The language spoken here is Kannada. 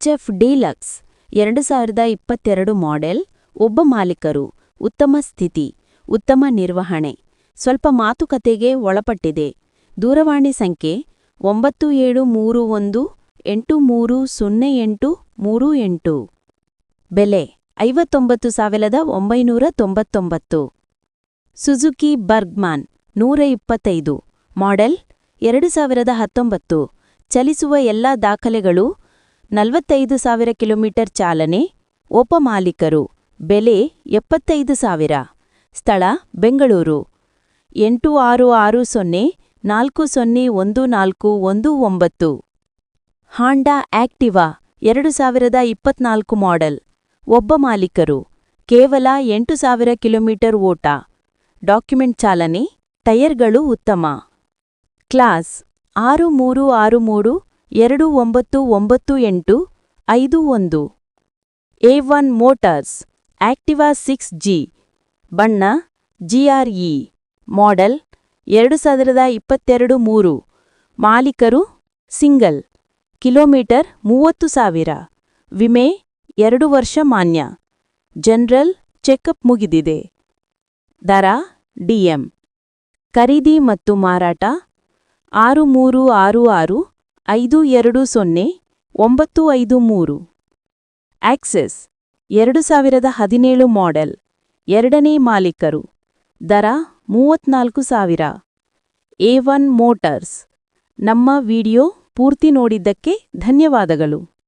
ಎಚ್ಎಫ್ ಡೀಲಕ್ಸ್ ಎರಡು ಸಾವಿರದ ಇಪ್ಪತ್ತೆರಡು ಮಾಡೆಲ್ ಒಬ್ಬ ಮಾಲೀಕರು, ಉತ್ತಮ ಸ್ಥಿತಿ, ಉತ್ತಮ ನಿರ್ವಹಣೆ. ಸ್ವಲ್ಪ ಮಾತುಕತೆಗೆ ಒಳಪಟ್ಟಿದೆ. ದೂರವಾಣಿ ಸಂಖ್ಯೆ ಒಂಬತ್ತು ಏಳು ಮೂರು ಒಂದು ಎಂಟು ಮೂರು ಸೊನ್ನೆ ಎಂಟು ಮೂರು ಎಂಟು. ಬೆಲೆ ಐವತ್ತೊಂಬತ್ತು ಸಾವಿರದ ಒಂಬೈನೂರ ತೊಂಬತ್ತೊಂಬತ್ತು. ಸುಜುಕಿ ಬರ್ಗ್ಮಾನ್ ನೂರ ಇಪ್ಪತ್ತೈದು. ಮಾಡೆಲ್ ಎರಡು ಸಾವಿರದ ಹತ್ತೊಂಬತ್ತು. ಚಲಿಸುವ ಎಲ್ಲ ದಾಖಲೆಗಳು ನಲವತ್ತೈದು ಸಾವಿರ ಕಿಲೋಮೀಟರ್ ಚಾಲನೆ, ಒಪ ಮಾಲೀಕರು, ಬೆಲೆ ಎಪ್ಪತ್ತೈದು ಸಾವಿರ. ಸ್ಥಳ, ಬೆಂಗಳೂರು. ಎಂಟು ಆರು ಆರು ಸೊನ್ನೆ, ನಾಲ್ಕು ಸೊನ್ನೆ ಒಂದು ನಾಲ್ಕು ಒಂದು ಒಂಬತ್ತು. ಹಾಂಡಾ ಆಕ್ಟಿವಾ, ಎರಡು ಸಾವಿರದ ಇಪ್ಪತ್ನಾಲ್ಕು ಮಾಡೆಲ್. ಒಬ್ಬ ಮಾಲೀಕರು, ಕೇವಲ ಎಂಟು ಸಾವಿರ ಕಿಲೋಮೀಟರ್ ಓಟ. ಡಾಕ್ಯುಮೆಂಟ್ ಚಾಲನೆ ಟೈರ್ಗಳು ಉತ್ತಮ. ಕ್ಲಾಸ್, ಆರು ಮೂರು ಆರು ಮೂರು ಎರಡು ಒಂಬತ್ತು ಒಂಬತ್ತು ಎಂಟು ಐದು ಒಂದು. A One Motors Activa six G. ಬಣ್ಣ ಜಿಆರ್ಇ ಮಾಡೆಲ್ ಎರಡು ಸಾವಿರದ ಇಪ್ಪತ್ತೆರಡು ಮೂರು. ಮಾಲೀಕರು ಸಿಂಗಲ್. ಕಿಲೋಮೀಟರ್ ಮೂವತ್ತು ಸಾವಿರ. ವಿಮೆ ಎರಡು ವರ್ಷ ಮಾನ್ಯ. ಜನರಲ್ ಚೆಕಪ್ ಮುಗಿದಿದೆ. ದರ ಡಿಎಂ ಖರೀದಿ ಮತ್ತು ಮಾರಾಟ ಆರು ಮೂರು ಆರು ಆರು ಐದು ಎರಡು ಸೊನ್ನೆ, ಒಂಬತ್ತು ಐದು ಮೂರು. ಆಕ್ಸೆಸ್ ಎರಡು ಸಾವಿರದ ಹದಿನೇಳು ಮಾಡೆಲ್ ಎರಡನೇ ಮಾಲೀಕರು, ದರ ಮೂವತ್ನಾಲ್ಕು ಸಾವಿರ. ಎ ಒನ್ ಮೋಟಾರ್ಸ್ ನಮ್ಮ ವಿಡಿಯೋ ಪೂರ್ತಿ ನೋಡಿದ್ದಕ್ಕೆ ಧನ್ಯವಾದಗಳು.